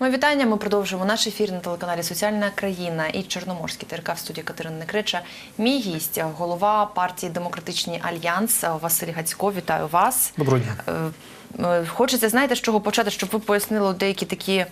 Мої вітання. Ми продовжуємо наш ефір на телеканалі Соціальна країна і Чорноморський ТРК в студії Катерини Некрича. Мій гість, голова партії Демократичний Альянс Василь Гацько. Вітаю вас. Доброго дня. Е, Хочеться, знаєте, з чого почати, щоб ви пояснили деякі такі е,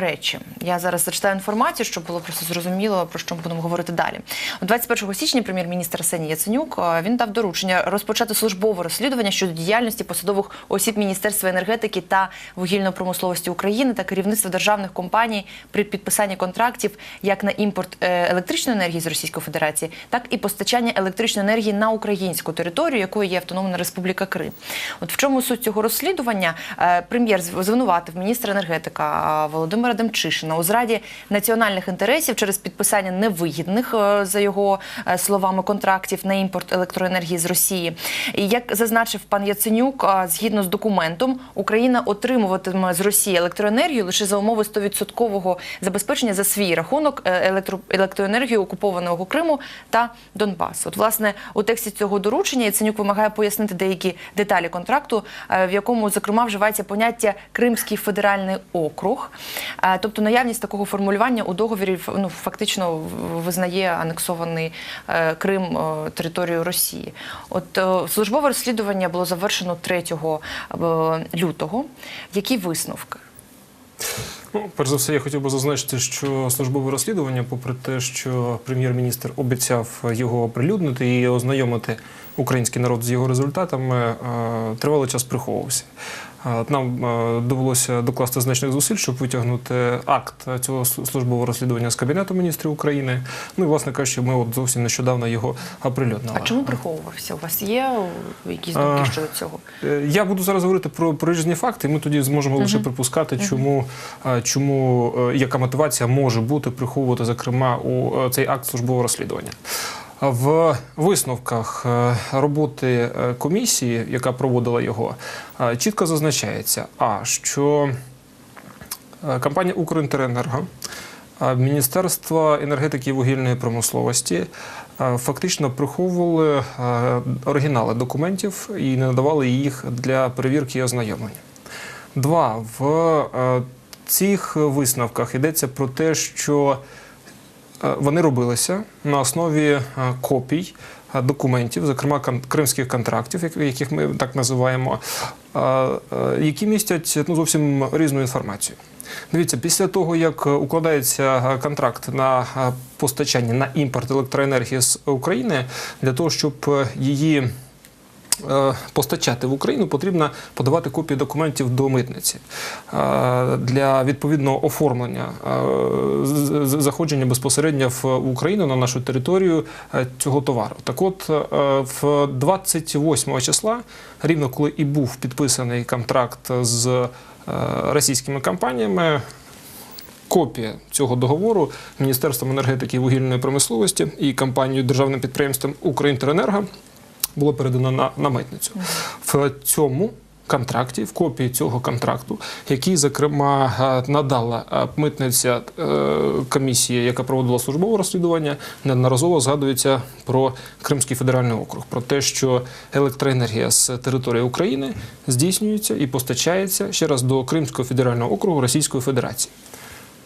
речі. Я зараз зачитаю інформацію, щоб було просто зрозуміло, про що ми будемо говорити далі. У 21 січня прем'єр-міністр Арсеній Яценюк е, він дав доручення розпочати службове розслідування щодо діяльності посадових осіб Міністерства енергетики та вугільної промисловості України та керівництва державних компаній при підписанні контрактів як на імпорт е, електричної енергії з Російської Федерації, так і постачання електричної енергії на українську територію, якою є Автономна Республіка Крим. От в чому суть цього розслідування? Е, Прем'єр звинуватив міністра енергетика е, Володимира Демчишина у зраді національних інтересів через підписання невигідних, е, за його словами, контрактів на імпорт електроенергії з Росії. І як зазначив пан Яценюк, згідно з документом, Україна отримуватиме з Росії електроенергію лише за умови 100% забезпечення за свій рахунок електро, електроенергію окупованого Криму та Донбасу. От, власне, у тексті цього доручення Яценюк вимагає пояснити деякі деталі контракту, в якому зокрема вживається поняття Кримський федеральний округ. Е, Тобто наявність такого формулювання у договорі ну, фактично визнає анексований е, Крим територію Росії. От е, службове розслідування було завершено 3 е, лютого. Які висновки? Ну, перш за все, я хотів би зазначити, що службове розслідування, попри те, що прем'єр-міністр обіцяв його оприлюднити і ознайомити український народ з його результатами, е, тривалий час приховувався. Нам довелося докласти значних зусиль, щоб витягнути акт цього службового розслідування з Кабінету міністрів України. Ну і, власне кажучи, ми от зовсім нещодавно його оприлюднили. А чому приховувався? У вас є якісь думки щодо цього? Е, Я буду зараз говорити про, про різні факти. Ми тоді зможемо лише припускати, чому, чому е, яка мотивація може бути приховувати, зокрема, у е, цей акт службового розслідування. В висновках е, роботи е, комісії, яка проводила його, е, чітко зазначається, а що компанія Укрінтеренерго, Міністерство енергетики і вугільної промисловості фактично приховували оригінали документів і не надавали їх для перевірки і ознайомлення. Два в цих висновках йдеться про те, що вони робилися на основі е, копій е, документів, зокрема кримських контрактів, яких ми так називаємо, е, е, які містять ну, зовсім різну інформацію. Дивіться, після того, як е, укладається е, контракт на е, постачання на імпорт електроенергії з України, для того, щоб е, її е, постачати в Україну, потрібно подавати копії документів до митниці е, для відповідного оформлення е, заходження безпосередньо в Україну на нашу територію е, цього товару. Так от, е, в 28 числа, рівно коли і був підписаний контракт з е, російськими компаніями. Копія цього договору Міністерством енергетики і вугільної промисловості і компанією державним підприємством Укрінтеренерго було передано на, на митницю. В цьому контракті, в копії цього контракту, який, зокрема, е, надала е, митниця е, комісії, яка проводила службове розслідування, неодноразово згадується про Кримський федеральний округ, про те, що електроенергія з території України здійснюється і постачається ще раз до Кримського федерального округу Російської Федерації.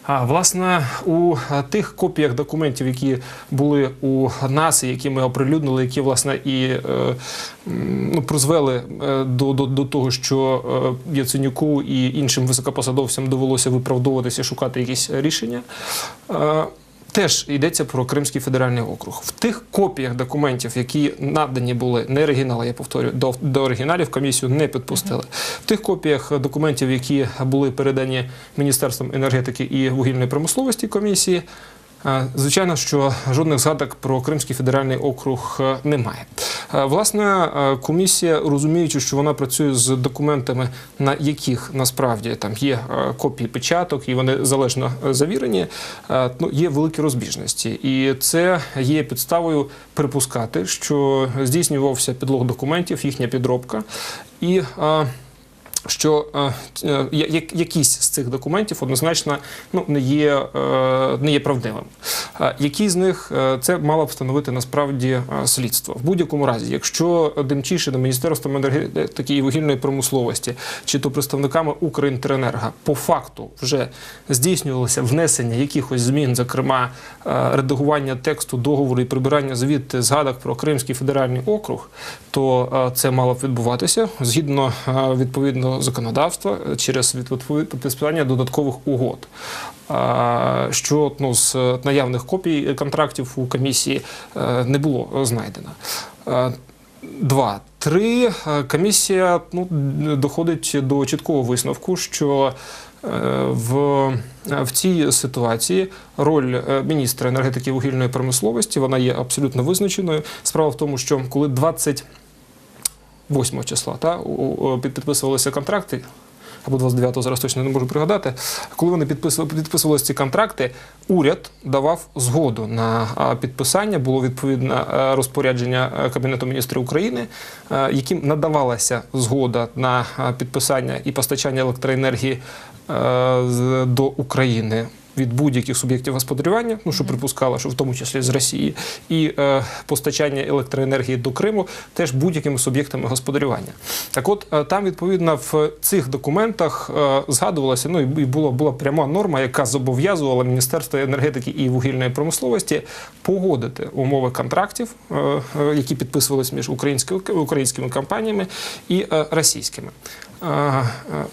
А власне у е, тих копіях документів, які були у нас, які ми оприлюднили, які власне і е, ну, призвели е, до, до, до того, що Яценюку і іншим високопосадовцям довелося виправдовуватися шукати якісь рішення. Теж йдеться про Кримський федеральний округ. В тих копіях документів, які надані були не оригінали, я повторюю, до, до оригіналів комісію не підпустили. В тих копіях документів, які були передані Міністерством енергетики і вугільної промисловості комісії, е, звичайно, що жодних згадок про Кримський федеральний округ е, немає. Е, Власне, е, комісія, розуміючи, що вона працює з документами, на яких насправді там є е, копії печаток, і вони залежно завірені, ну, є великі розбіжності. І це є підставою припускати, що здійснювався підлог документів, їхня підробка. І що е, е, я- якісь з цих документів однозначно ну, не, є, е, не є правдивим. Е, Які з них е, це мало б встановити насправді е, слідство. В будь-якому разі, якщо Демчишин, Міністерством енергетики і вугільної промисловості, чи то представниками Укрінтеренерго по факту вже здійснювалося внесення якихось змін, зокрема е, редагування тексту договору і прибирання звідти згадок про Кримський федеральний округ, то е, це мало б відбуватися згідно е, законодавства е, через підписання додаткових угод. Що ну, з наявних копій контрактів у комісії е, не було знайдено. Е, Два. Три. Е, Комісія ну, доходить до чіткого висновку, що е, в, в цій ситуації роль е, міністра енергетики вугільної промисловості вона є абсолютно визначеною. Справа в тому, що коли 28 числа та, у- підписувалися контракти, або 29-го, зараз точно не можу пригадати. Коли вони підписували, підписувалися ці контракти, уряд давав згоду на підписання. Було відповідне е, розпорядження е, Кабінету міністрів України, е, яким надавалася згода на підписання і постачання електроенергії е, до України. Від будь-яких суб'єктів господарювання, ну що припускала, що в тому числі з Росії, і е, постачання електроенергії до Криму теж будь-якими суб'єктами господарювання. Так, от е, там відповідно в цих документах е, згадувалося, ну і була, була пряма норма, яка зобов'язувала Міністерство енергетики і вугільної промисловості погодити умови контрактів, е, е, які підписувалися між українськими, українськими компаніями і е, російськими.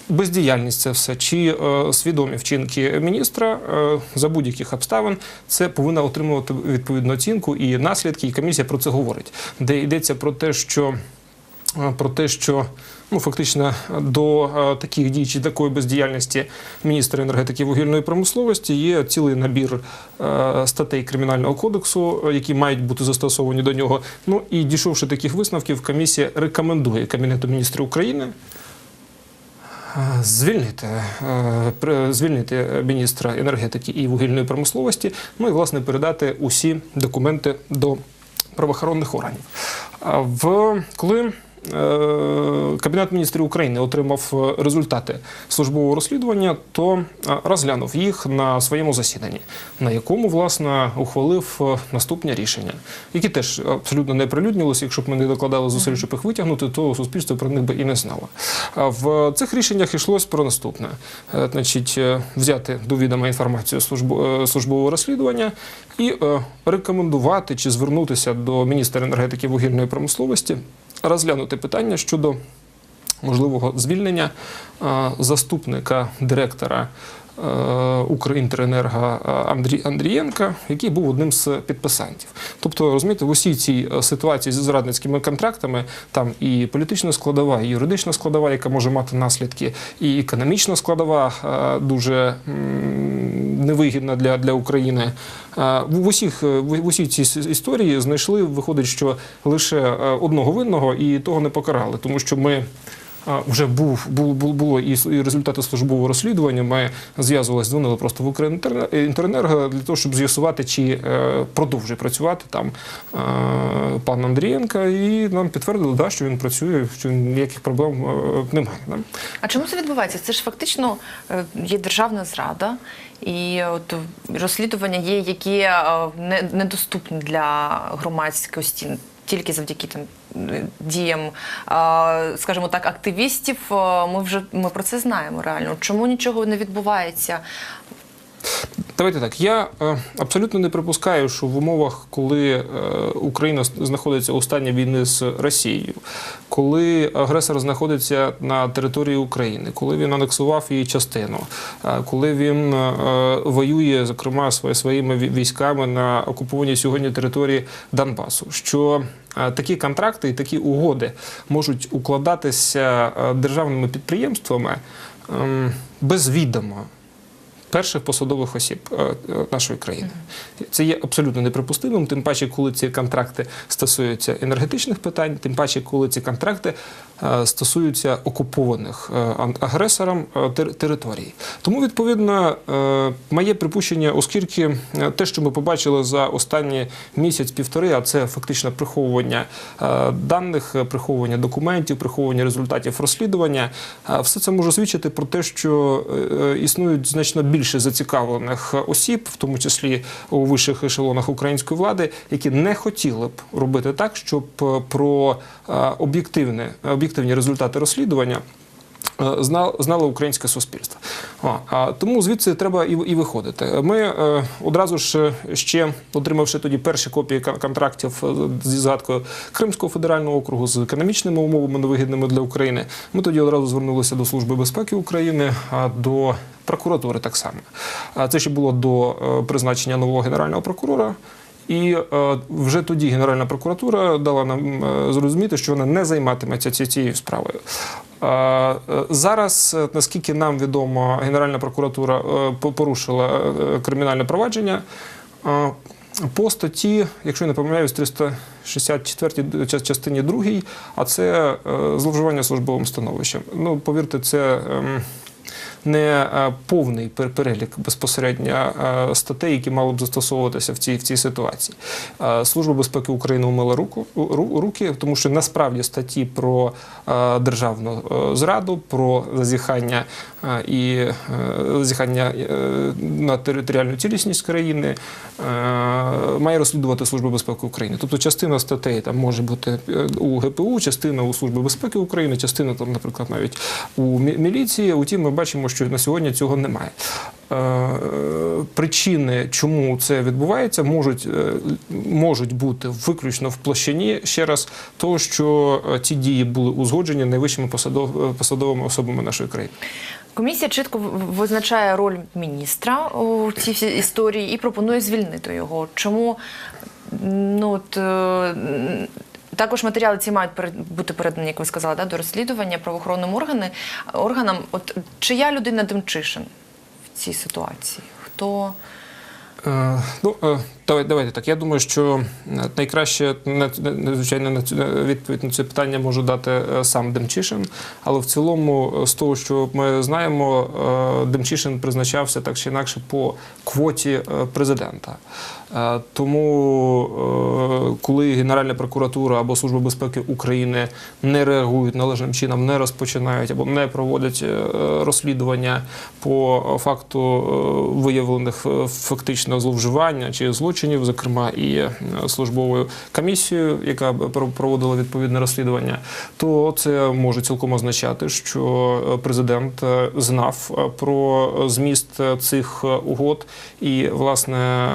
Бездіяльність це все чи е, свідомі вчинки міністра е, за будь-яких обставин це повинна отримувати відповідну оцінку і наслідки. І комісія про це говорить, де йдеться про те, що е, про те, що ну фактично до таких дій чи такої бездіяльності міністра енергетики вугільної промисловості є цілий набір статей кримінального кодексу, які мають бути застосовані до нього. Ну і дійшовши таких висновків, комісія рекомендує Кабінету міністрів України. Е, Звільнити, е, звільнити міністра енергетики і вугільної промисловості, ну і власне передати усі документи до правоохоронних органів. В коли Кабінет міністрів України отримав е, результати службового розслідування, то е, розглянув їх на своєму засіданні, на якому власне ухвалив е, наступні рішення, які теж абсолютно не прилюднювалися. Якщо б ми не докладали зусиль, щоб їх витягнути, то суспільство про них би і не знало. В цих рішеннях йшлось про наступне: Е, значить, е, взяти до відома інформацію е, службового розслідування і е, рекомендувати чи звернутися до міністра енергетики вугільної промисловості, розглянути питання щодо можливого звільнення е, заступника директора. е, Укрінтеренерго Андрієнка, який був одним з підписантів. Тобто, розумієте, в усій цій е, ситуації зі зрадницькими контрактами там і політична складова, і юридична складова, яка може мати наслідки, і економічна складова дуже невигідна для, для України. Е, В усіх е, в усій цій історії знайшли, виходить, що лише е, одного винного і того не покарали, тому що ми. Вже був бу- бу- було і результати службового розслідування. Ми зв'язувалися, дзвонили просто в Укрінтеренерго для того, щоб з'ясувати, чи продовжує працювати там пан Андрієнка, і нам підтвердили, да, що він працює, що ніяких проблем немає. А чому це відбувається? Це ж фактично є державна зрада, і от розслідування є, які е, недоступні для громадськості. Тільки завдяки там е, діям, е, скажімо так, активістів, ми вже ми про це знаємо реально. Чому нічого не відбувається? Давайте так. Я е, абсолютно не припускаю, що в умовах, коли е, Україна знаходиться у стані війни з Росією, коли агресор знаходиться на території України, коли він анексував її частину, е, коли він воює, зокрема, своїми військами на окупованій сьогодні території Донбасу, що такі контракти і такі угоди можуть укладатися державними підприємствами ем, без відома перших посадових осіб е, е, нашої країни. Це є абсолютно неприпустимим, тим паче, коли ці контракти стосуються енергетичних питань, тим паче, коли ці контракти е, стосуються окупованих ан- агресором тер- територій. Тому, відповідно, моє припущення, оскільки те, що ми побачили за останні місяць-півтори, а це фактично приховування даних, приховування документів, приховування результатів розслідування, все це може свідчити про те, що існують значно більше зацікавлених осіб, в тому числі у вищих ешелонах української влади, які не хотіли б робити так, щоб е, про е, об'єктивні результати розслідування. Е, зна- Знало українське суспільство. А тому звідси треба і, і виходити. Ми е, одразу ж е, ще отримавши тоді перші копії кон- контрактів зі згадкою Кримського федерального округу з економічними умовами невигідними для України. Ми тоді одразу звернулися до Служби безпеки України, до прокуратури так само. Це ще було до призначення нового генерального прокурора. І е, вже тоді Генеральна прокуратура дала нам е, зрозуміти, що вона не займатиметься цією справою. Е, зараз, наскільки нам відомо, Генеральна прокуратура порушила кримінальне провадження. По статті, якщо не помиляюсь, 364 ча- частині 2, а це зловживання службовим становищем. Ну, повірте, це ем, не е, повний пер- перелік безпосередньо е, статей, які мали б застосовуватися в цій, в цій ситуації. Е, Служба безпеки України умила руку, руки, тому що насправді статті про державну зраду, про зазіхання і зазіхання на територіальну цілісність країни має розслідувати Служба безпеки України. Тобто частина статей там може бути у ГПУ, частина у Служби безпеки України, частина там, наприклад, навіть у мі- міліції. Утім, ми бачимо, що на сьогодні цього немає. Е, Причини, чому це відбувається, можуть, е, можуть бути виключно в площині ще раз того, що е, ці дії були узгоджені найвищими посадов- посадовими особами нашої країни. Комісія чітко визначає роль міністра у цій історії і пропонує звільнити його. Чому ну от. Е, Також матеріали ці мають бути передані, як ви сказали, да, до розслідування правоохоронним органи, органам. От чия людина Демчишин в цій ситуації? Хто Е, Ну, е, давай- давайте так. Я думаю, що е, найкраще на- на- на- звичайно на відповідь на це питання може дати е, сам Демчишин. Але в цілому, е, з того, що ми знаємо, е, Демчишин призначався так чи інакше по квоті е, президента. Е, Тому, е, коли Генеральна прокуратура або Служба безпеки України не реагують належним чином, не розпочинають або не проводять е, розслідування по факту виявлених фактично зловживання чи злочинів, зокрема і службовою комісією, яка проводила відповідне розслідування, то це може цілком означати, що президент знав про зміст цих угод, і власне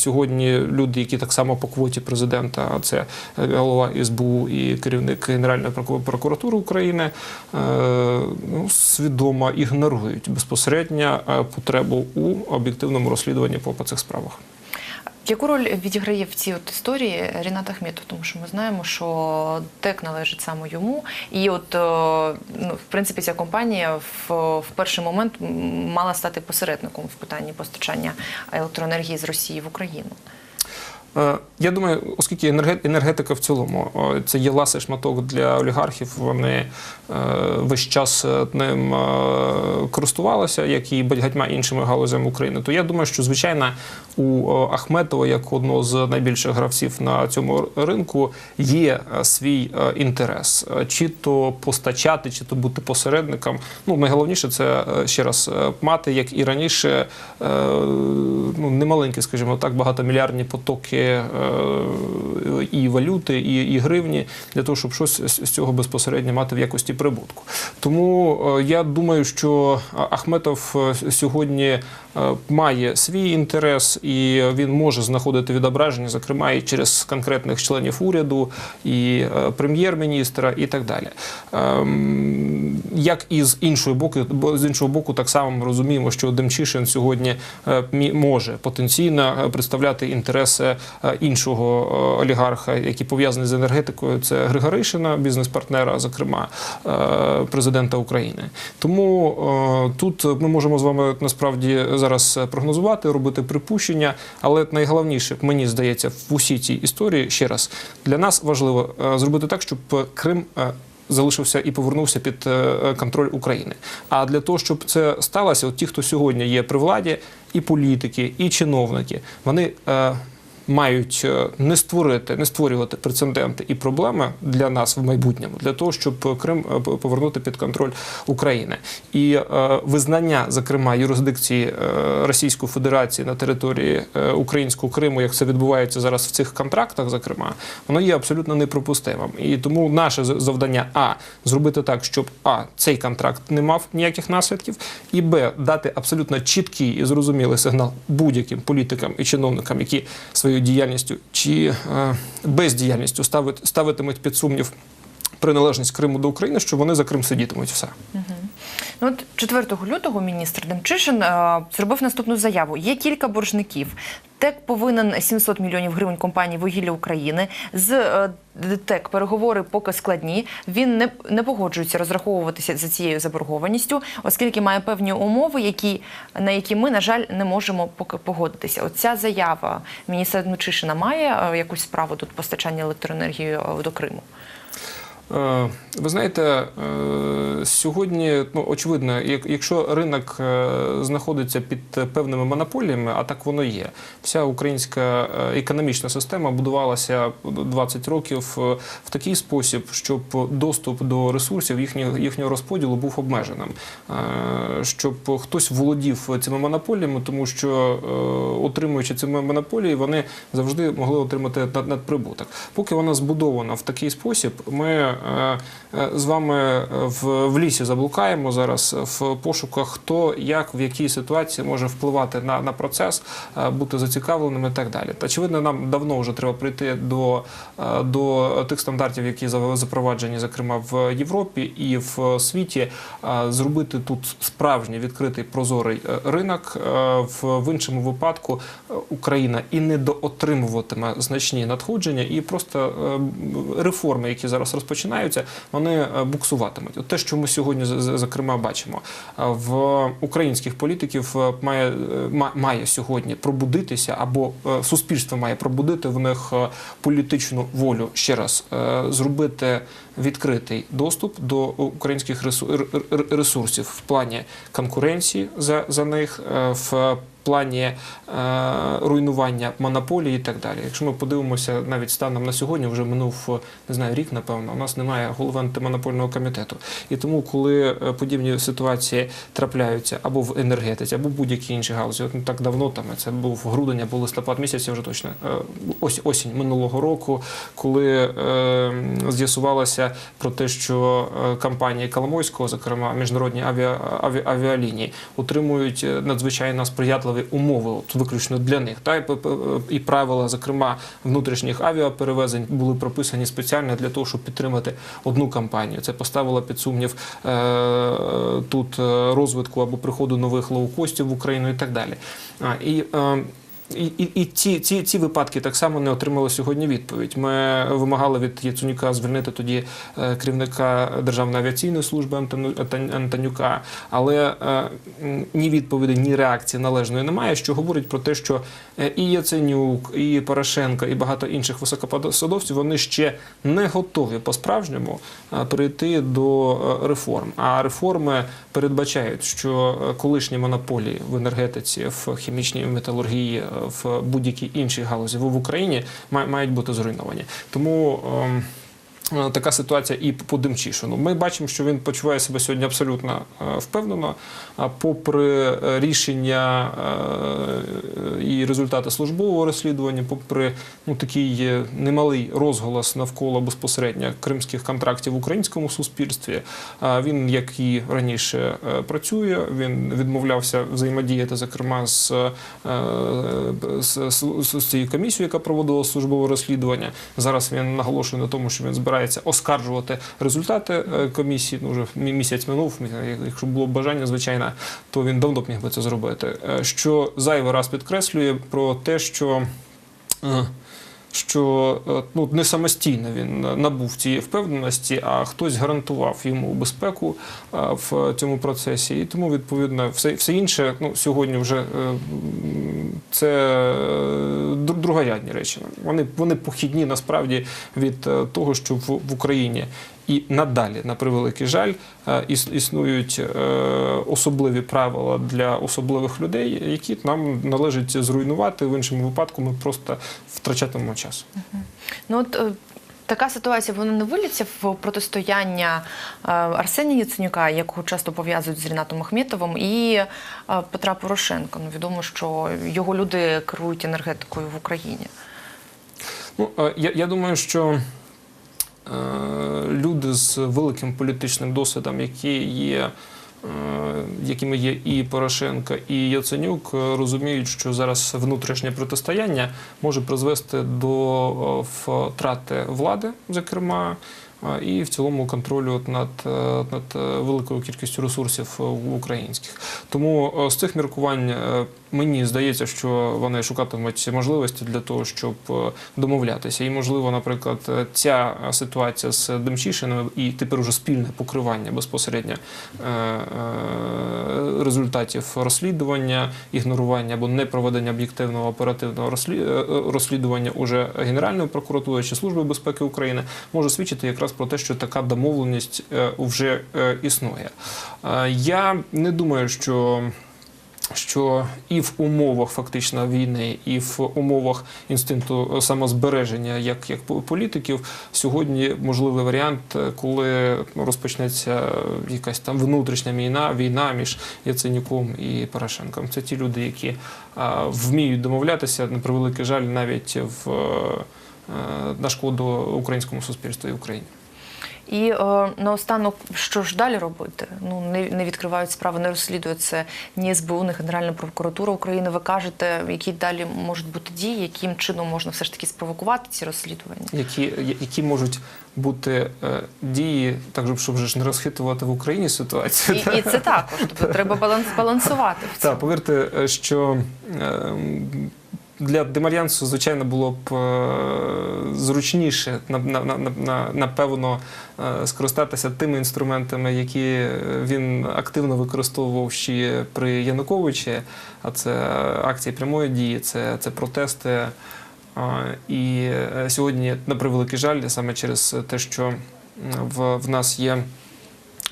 сьогодні люди, які так само по квоті президента, а це е, голова СБУ і керівник Генеральної проку- прокуратури України, е, ну, свідомо ігнорують безпосередньо е, потребу у об'єктивному розслідуванні по цих справах. Яку роль відіграє в цій от історії Рінат Ахметов? Тому що ми знаємо, що ТЕК належить саме йому. І от, е, ну, в принципі, ця компанія в, в перший момент мала стати посередником в питанні постачання електроенергії з Росії в Україну. Е, Я думаю, оскільки енерге- енергетика в цілому це є ласий шматок для олігархів, вони е, весь час е, ним користувалися, як і багатьма іншими галузями України. То я думаю, що звичайно у Ахметова, як одного з найбільших гравців на цьому ринку, є свій інтерес, чи то постачати, чи то бути посередником. Ну найголовніше це ще раз мати, як і раніше, ну немаленькі, скажімо так, багатомільярдні потоки е, і валюти, і, і гривні для того, щоб щось з цього безпосередньо мати в якості прибутку. Тому е, я думаю, що Ахметов е, сьогодні має свій інтерес, і він може знаходити відображення, зокрема і через конкретних членів уряду, і е, прем'єр-міністра, і так далі. Ем, Як і з іншої боку, бо з іншого боку, так само ми розуміємо, що Демчишин сьогодні е, може потенційно е, представляти інтереси е, іншого е, олігарха. який пов'язаний з енергетикою, це Григоришина, бізнес-партнера, зокрема е, президента України. Тому е, тут ми можемо з вами насправді зараз прогнозувати, робити припущення, але найголовніше, мені здається, в усій цій історії ще раз для нас важливо е, зробити так, щоб Крим. е, Залишився і повернувся під е, контроль України. А для того, щоб це сталося, от ті, хто сьогодні є при владі, і політики, і чиновники, вони е, мають е, не створити, не створювати прецеденти і проблеми для нас в майбутньому, для того, щоб Крим е, повернути під контроль України. І е, визнання, зокрема, юрисдикції Російської Федерації на території українського Криму, як це відбувається зараз в цих контрактах, зокрема, воно є абсолютно неприпустимим. І тому наше завдання а зробити так, щоб а цей контракт не мав ніяких наслідків, і б дати абсолютно чіткий і зрозумілий сигнал будь-яким політикам і чиновникам, які своєю діяльністю чи е, бездіяльністю ставитимуть під сумнів приналежність Криму до України, що вони за Крим сидітимуть. Все. Ну, от 4 лютого міністр Демчишин е, зробив наступну заяву. Є кілька боржників. ТЕК повинен 700 мільйонів гривень компанії «Вугілля України». З е, ДТЕК переговори поки складні. Він не, не погоджується розраховуватися за цією заборгованістю, оскільки має певні умови, які, на які ми, на жаль, не можемо поки погодитися. Оця заява міністра Демчишина має е, якусь справу тут постачання електроенергії е, до Криму? Е, Ви знаєте, е, сьогодні ну очевидно, як- якщо ринок е, знаходиться під певними монополіями, а так воно є. Вся українська економічна система будувалася 20 років в такий спосіб, щоб доступ до ресурсів їхнього їхнього розподілу був обмеженим, щоб хтось володів цими монополіями, тому що отримуючи ці монополії, вони завжди могли отримати над- надприбуток. Поки вона збудована в такий спосіб, ми з вами в, в лісі заблукаємо зараз в пошуках, хто як в якій ситуації може впливати на, на процес, е, бути зацікавленим і так далі. Та очевидно, нам давно вже треба прийти до, е, до тих стандартів, які за- запроваджені, зокрема в Європі і в світі, е, зробити тут справжній відкритий прозорий е, ринок. Е, В, іншому випадку е, Україна і не доотримуватиме значні надходження, і просто е, реформи, які зараз розпочинаються, вони е, буксуватимуть. От те, що ми сьогодні зокрема бачимо, е, в українських політиків е, має, ма- має сьогодні пробудитися, або суспільство має пробудити в них політичну волю ще раз зробити відкритий доступ до українських ресурсів в плані конкуренції за, за них, в плані е, руйнування монополії і так далі. Якщо ми подивимося навіть станом на сьогодні, вже минув не знаю рік, напевно, у нас немає голови антимонопольного комітету. І тому, коли е, подібні ситуації трапляються або в енергетиці, або в будь-якій іншій галузі, от не так давно там це був грудень або листопад місяць, я вже точно е, ось осінь минулого року, коли е, з'ясувалося про те, що компанії Коломойського, зокрема міжнародні авіа, аві, авіалінії, отримують надзвичайно сприятливі умови, от виключно для них. Та і, правила, зокрема внутрішніх авіаперевезень, були прописані спеціально для того, щоб підтримати одну компанію. Це поставило під сумнів е, тут е, розвитку або приходу нових лоукостів в Україну і так далі. І, е, і, і, і ці, ці, ці випадки так само не отримали сьогодні відповідь. Ми вимагали від Яценюка звільнити тоді е, керівника Державної авіаційної служби Антонюка, але е, ні відповіді, ні реакції належної немає, що говорить про те, що е, і Яценюк, і Порошенко, і багато інших високопосадовців вони ще не готові по-справжньому перейти до реформ. А реформи передбачають, що колишні монополії в енергетиці, в хімічній металургії, в будь-якій іншій галузі в Україні ма- мають бути зруйновані. Тому. Е, Така ситуація і по Демчишину. Ми бачимо, що він почуває себе сьогодні абсолютно е, впевнено. Попри е, рішення і результати службового розслідування, попри ну, такий немалий розголос навколо безпосередньо кримських контрактів в українському суспільстві, він, як і раніше, працює. Він відмовлявся взаємодіяти, зокрема, з, з, з, з цією комісією, яка проводила службове розслідування. Зараз він наголошує на тому, що він збирається оскаржувати результати е, комісії. Ну вже мі- місяць минув. Якщо було б бажання, звичайно, то він давно б міг би це зробити. Е, Що зайвий раз підкреслює про те, що. Що е, ну, не самостійно він набув цієї впевненості, а хтось гарантував йому безпеку е, в цьому процесі. І тому, відповідно, все, все інше ну, сьогодні вже е, це другорядні речі. Вони, вони похідні насправді від того, що в Україні і надалі, на превеликий жаль, е, існують е, особливі правила для особливих людей, які нам належить зруйнувати. В іншому випадку ми просто втрачатимемо час. Ну от е, така ситуація вона не виліться в протистояння Арсенія Яценюка, якого часто пов'язують з Рінатом Ахметовим, і Петра Порошенка. Ну відомо, що його люди керують енергетикою в Україні. Ну, я, я думаю, що люди з великим політичним досвідом, які є. е, Якими є і Порошенко, і Яценюк, е, розуміють, що зараз внутрішнє протистояння може призвести до е, втрати влади, зокрема, е, і в цілому контролю над, е, над е, великою кількістю ресурсів е, українських. Тому з цих міркувань мені здається, що вони шукатимуть можливості для того, щоб домовлятися. І, можливо, наприклад, ця ситуація з Демчишиною і тепер уже спільне покривання безпосередньо результатів розслідування, ігнорування або непроведення об'єктивного оперативного розслі- розслідування уже Генеральної прокуратури чи Служби безпеки України може свідчити якраз про те, що така домовленість е, вже е, існує. Е, Я не думаю, що що і в умовах фактично війни, і в умовах інстинкту самозбереження, як, як політиків, сьогодні можливий варіант, коли розпочнеться якась там внутрішня війна, війна між Яценюком і Порошенком. Це ті люди, які а, вміють домовлятися, на превеликий жаль, навіть в е, на шкоду українському суспільству і Україні. І е, наостанок, що ж далі робити? Ну не, не відкривають справи, не розслідують це ні СБУ, ні Генеральна прокуратура України. Ви кажете, які далі можуть бути дії, яким чином можна все ж таки спровокувати ці розслідування? які, які можуть бути е, дії, так щоб- вже ж не розхитувати в Україні ситуацію. І, і це також. Тобто треба баланс, балансувати. Так, повірте, е, що е, для Демар'янсу, звичайно, було б е, зручніше на- на- на- на- напевно е, скористатися тими інструментами, які він активно використовував ще при Януковичі, а це акції прямої дії, це, це протести. І е, сьогодні, на превеликий жаль, саме через те, що в, в нас є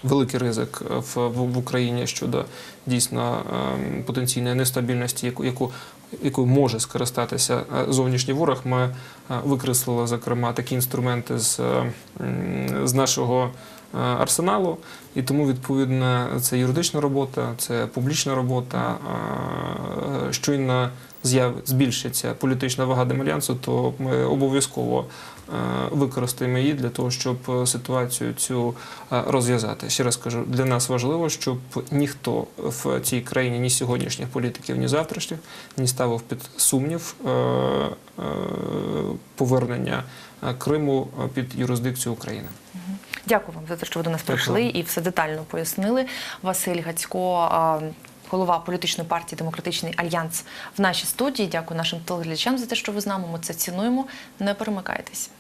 великий ризик в, в, в Україні щодо дійсно ем, потенційної нестабільності, яку, яку, якою може скористатися е, зовнішній ворог. Ми е, викреслили, зокрема, такі інструменти з, е, з нашого арсеналу, і тому відповідно це юридична робота, це публічна робота. Щойно збільшиться політична вага Демальянсу, то ми обов'язково е, використаємо її для того, щоб е, ситуацію цю е, розв'язати. Ще раз кажу, для нас важливо, щоб ніхто в цій країні, ні сьогоднішніх політиків, ні завтрашніх, не ставив під сумнів повернення Криму під юрисдикцію України. Дякую вам за те, що ви до нас прийшли і все детально пояснили. Василь Гацько, голова політичної партії Демократичний альянс в нашій студії. Дякую нашим телеглядачам за те, що ви з нами. Ми це цінуємо. Не перемикайтесь.